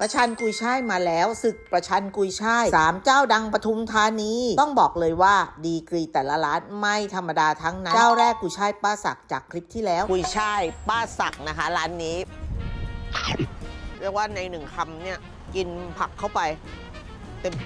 ประชันกุยช่ายมาแล้วศึกประชันกุยช่ายสามเจ้าดังปทุมธานีต้องบอกเลยว่าดีกรีแต่ละร้านไม่ธรรมดาทั้งนั้นเจ้าแรกกุยช่ายป้าศักดิ์จากคลิปที่แล้ว กุยช่ายป้าศักดิ์นะคะ ร้านนี้ เรียกว่าในหนึ่งคำเนี่ย กินผักเข้าไป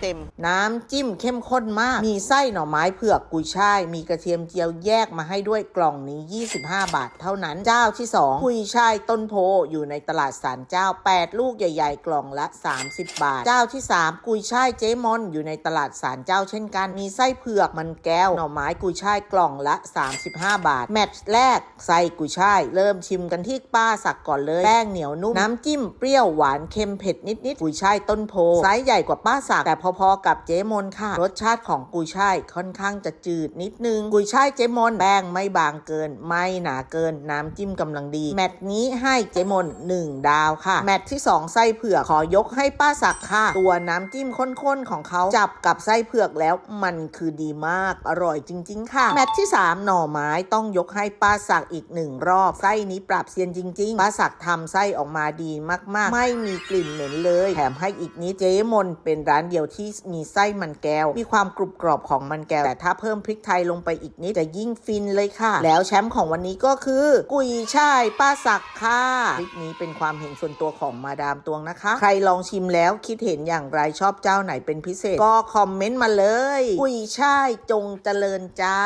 เต็มน้ำจิ้มเข้มข้นมาก มีไส้หน่อไม้เผือกกุยช่าย มีกระเทียมเจียวแยกมาให้ด้วยกล่องนี้ 25 บาทเท่านั้น เจ้าที่ 2 กุยช่ายต้นโพอยู่ในตลาดสารเจ้า 8 ลูกใหญ่ๆ กล่องละ 30 บาท เจ้าที่ 3 กุยช่ายเจ๊มอนอยู่ในตลาดสารเจ้าเช่นกัน มีไส้เผือกมันแก้ว หน่อไม้กุยช่ายกล่องละ 35 บาท แมตช์แรกไส้กุยช่าย เริ่มชิมกันที่ป้าสักก่อนเลย แป้งเหนียวนุ่ม น้ำจิ้มเปรี้ยวหวานเค็มเผ็ดนิดๆกุยช่ายต้นโพไซส์ใหญ่กว่าป้าสักแต่พอๆกับเจ๊มนค่ะ รสชาติของกุยช่ายค่อนข้างจะจืดนิดนึง กุยช่ายเจ๊มนแป้งไม่บางเกิน ไม่หนาเกิน น้ำจิ้มกำลังดี แมตช์นี้ให้เจ๊มน 1 ดาวค่ะ แมตช์ที่ 2 ไส้เผือกขอยกให้ป้าสักค่ะ ตัวน้ำจิ้มข้นๆของเขาจับกับไส้เผือกแล้วมันคือดีมากอร่อยจริง ๆ ค่ะ แมตช์ที่ 3 หน่อไม้ต้องยกให้ป้าสักอีกหนึ่งรอบไส้นี้ปรับเซียนจริงๆป้าสักทำไส้ออกมาดีมากๆ ไม่มีกลิ่นเหม็นเลย แถมให้อีกนี้เจ๊มนเป็นร้านเดียวที่มีไส้มันแก้ว มีความกรุบกรอบของมันแก้ว แต่ถ้าเพิ่มพริกไทยลงไปอีกนิดจะยิ่งฟินเลยค่ะ แล้วแชมป์ของวันนี้ก็คือ กุยช่ายป้าสักค่ะคลิปนี้เป็นความเห็นส่วนตัวของมาดามตวงนะคะ ใครลองชิมแล้วคิดเห็นอย่างไรชอบเจ้าไหนเป็นพิเศษ ก็คอมเมนต์มาเลย กุยช่ายจงเจริญจ้า